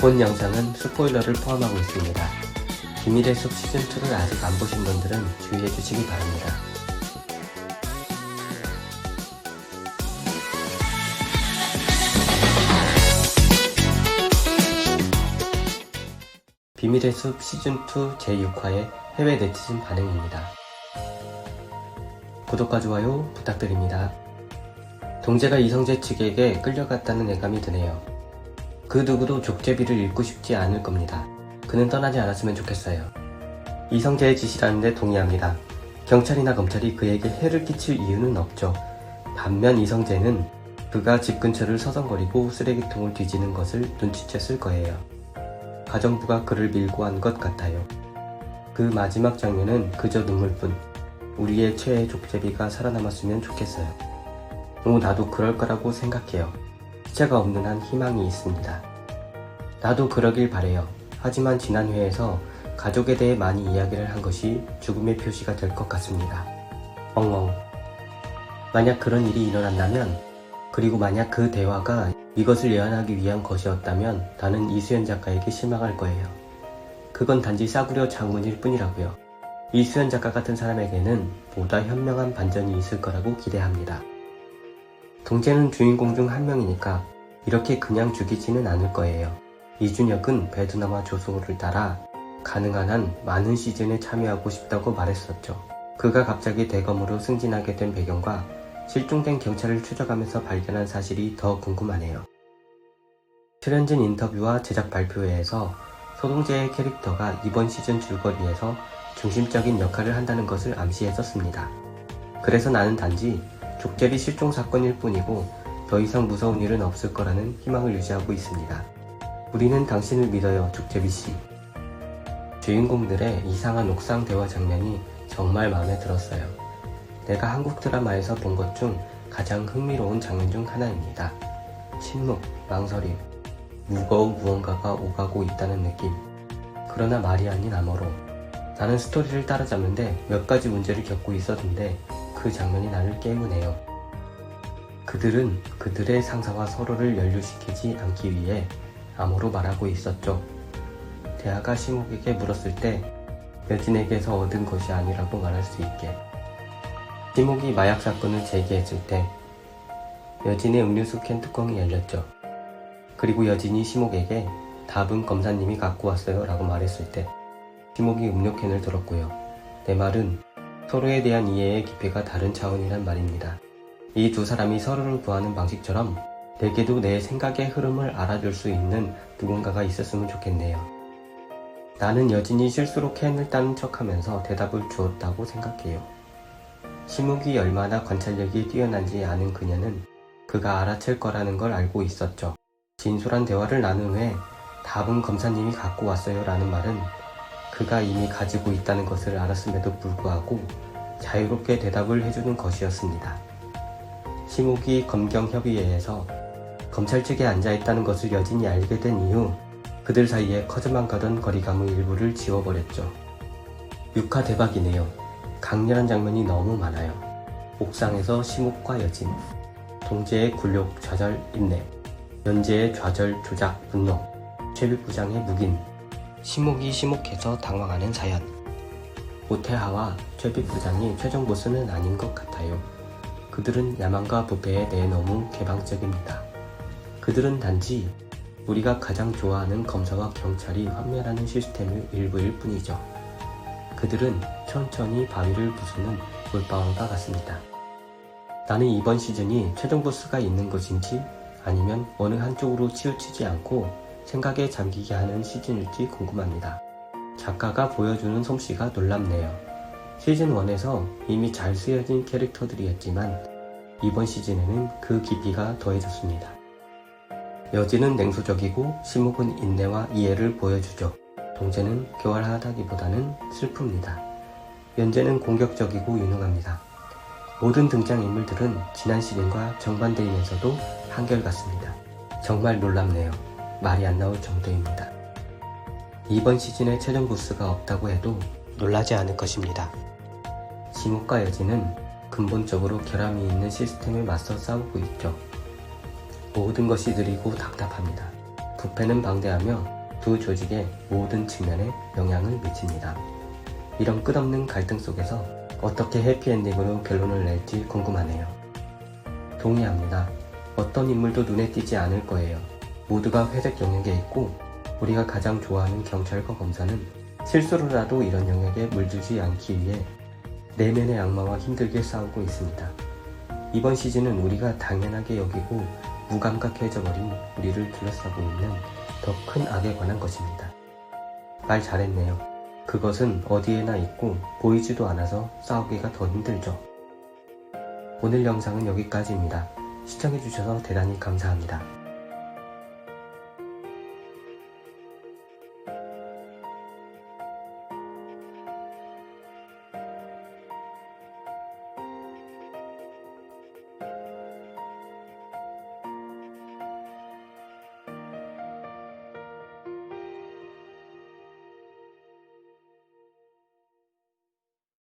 본 영상은 스포일러를 포함하고 있습니다. 비밀의 숲 시즌2를 아직 안 보신 분들은 주의해 주시기 바랍니다. 비밀의 숲 시즌2 제6화의 해외 네티즌 반응입니다. 구독과 좋아요 부탁드립니다. 동재가 이성재 측에게 끌려갔다는 예감이 드네요. 그 누구도 족제비를 잃고 싶지 않을 겁니다. 그는 떠나지 않았으면 좋겠어요. 이성재의 짓이라는데 동의합니다. 경찰이나 검찰이 그에게 해를 끼칠 이유는 없죠. 반면 이성재는 그가 집 근처를 서성거리고 쓰레기통을 뒤지는 것을 눈치챘을 거예요. 가정부가 그를 밀고 한 것 같아요. 그 마지막 장면은 그저 눈물뿐. 우리의 최애 족제비가 살아남았으면 좋겠어요. 오, 나도 그럴 거라고 생각해요. 시체가 없는 한 희망이 있습니다. 나도 그러길 바래요. 하지만 지난 회에서 가족에 대해 많이 이야기를 한 것이 죽음의 표시가 될 것 같습니다. 엉엉. 만약 그런 일이 일어난다면, 그리고 만약 그 대화가 이것을 예언하기 위한 것이었다면 나는 이수연 작가에게 실망할 거예요. 그건 단지 싸구려 장문일 뿐이라고요. 이수연 작가 같은 사람에게는 보다 현명한 반전이 있을 거라고 기대합니다. 동재는 주인공 중 한 명이니까 이렇게 그냥 죽이지는 않을 거예요. 이준혁은 베드나마 조소를 따라 가능한 한 많은 시즌에 참여하고 싶다고 말했었죠. 그가 갑자기 대검으로 승진하게 된 배경과 실종된 경찰을 추적하면서 발견한 사실이 더 궁금하네요. 출연진 인터뷰와 제작 발표회에서 소동재의 캐릭터가 이번 시즌 줄거리에서 중심적인 역할을 한다는 것을 암시했었습니다. 그래서 나는 단지 족제비 실종 사건일 뿐이고 더 이상 무서운 일은 없을 거라는 희망을 유지하고 있습니다. 우리는 당신을 믿어요, 족제비 씨. 주인공들의 이상한 옥상 대화 장면이 정말 마음에 들었어요. 내가 한국 드라마에서 본 것 중 가장 흥미로운 장면 중 하나입니다. 침묵, 망설임, 무거운 무언가가 오가고 있다는 느낌. 그러나 말이 아닌 암호로. 나는 스토리를 따라잡는데 몇 가지 문제를 겪고 있었는데 그 장면이 나를 깨우네요. 그들은 그들의 상사와 서로를 연루시키지 않기 위해 암호로 말하고 있었죠. 대하가 시목에게 물었을 때 여진에게서 얻은 것이 아니라고 말할 수 있게. 시목이 마약 사건을 제기했을 때 여진의 음료수 캔 뚜껑이 열렸죠. 그리고 여진이 시목에게 답은 검사님이 갖고 왔어요 라고 말했을 때 시목이 음료캔을 들었고요. 내 말은 서로에 대한 이해의 깊이가 다른 차원이란 말입니다. 이 두 사람이 서로를 구하는 방식처럼 내게도 내 생각의 흐름을 알아줄 수 있는 누군가가 있었으면 좋겠네요. 나는 여진이 실수로 캔을 따는 척 하면서 대답을 주었다고 생각해요. 시묵이 얼마나 관찰력이 뛰어난지 아는 그녀는 그가 알아챌 거라는 걸 알고 있었죠. 진솔한 대화를 나눈 후에 답은 검사님이 갖고 왔어요 라는 말은 그가 이미 가지고 있다는 것을 알았음에도 불구하고 자유롭게 대답을 해주는 것이었습니다. 시묵이 검경협의회에서 검찰 측에 앉아 있다는 것을 여진이 알게 된 이후 그들 사이에 커져만 가던 거리감의 일부를 지워버렸죠. 6화 대박이네요. 강렬한 장면이 너무 많아요. 옥상에서 시묵과 여진, 동재의 굴욕 좌절 인내, 연재의 좌절 조작 분노, 최비부장의 묵인, 시묵이 시묵해서 당황하는 사연. 오태하와 최비부장이 최종 보스는 아닌 것 같아요. 그들은 야망과 부패에 대해 너무 개방적입니다. 그들은 단지 우리가 가장 좋아하는 검사와 경찰이 환멸하는 시스템의 일부일 뿐이죠. 그들은 천천히 바위를 부수는 물방울과 같습니다. 나는 이번 시즌이 최종 보스가 있는 것인지 아니면 어느 한쪽으로 치우치지 않고 생각에 잠기게 하는 시즌일지 궁금합니다. 작가가 보여주는 솜씨가 놀랍네요. 시즌 1에서 이미 잘 쓰여진 캐릭터들이었지만 이번 시즌에는 그 깊이가 더해졌습니다. 여진은 냉소적이고 시목은 인내와 이해를 보여주죠. 동재는 교활하다기보다는 슬픕니다. 연재는 공격적이고 유능합니다. 모든 등장인물들은 지난 시즌과 정반대이면서도 한결같습니다. 정말 놀랍네요. 말이 안 나올 정도입니다. 이번 시즌에 최종 보스가 없다고 해도 놀라지 않을 것입니다. 지목과 여진은 근본적으로 결함이 있는 시스템에 맞서 싸우고 있죠. 모든 것이 느리고 답답합니다. 부패는 방대하며 두 조직의 모든 측면에 영향을 미칩니다. 이런 끝없는 갈등 속에서 어떻게 해피엔딩으로 결론을 낼지 궁금하네요. 동의합니다. 어떤 인물도 눈에 띄지 않을 거예요. 모두가 회색 영역에 있고 우리가 가장 좋아하는 경찰과 검사는 실수로라도 이런 영역에 물들지 않기 위해 내면의 악마와 힘들게 싸우고 있습니다. 이번 시즌은 우리가 당연하게 여기고 무감각해져 버린 우리를 둘러싸고 있는 더 큰 악에 관한 것입니다. 말 잘했네요. 그것은 어디에나 있고 보이지도 않아서 싸우기가 더 힘들죠. 오늘 영상은 여기까지입니다. 시청해주셔서 대단히 감사합니다.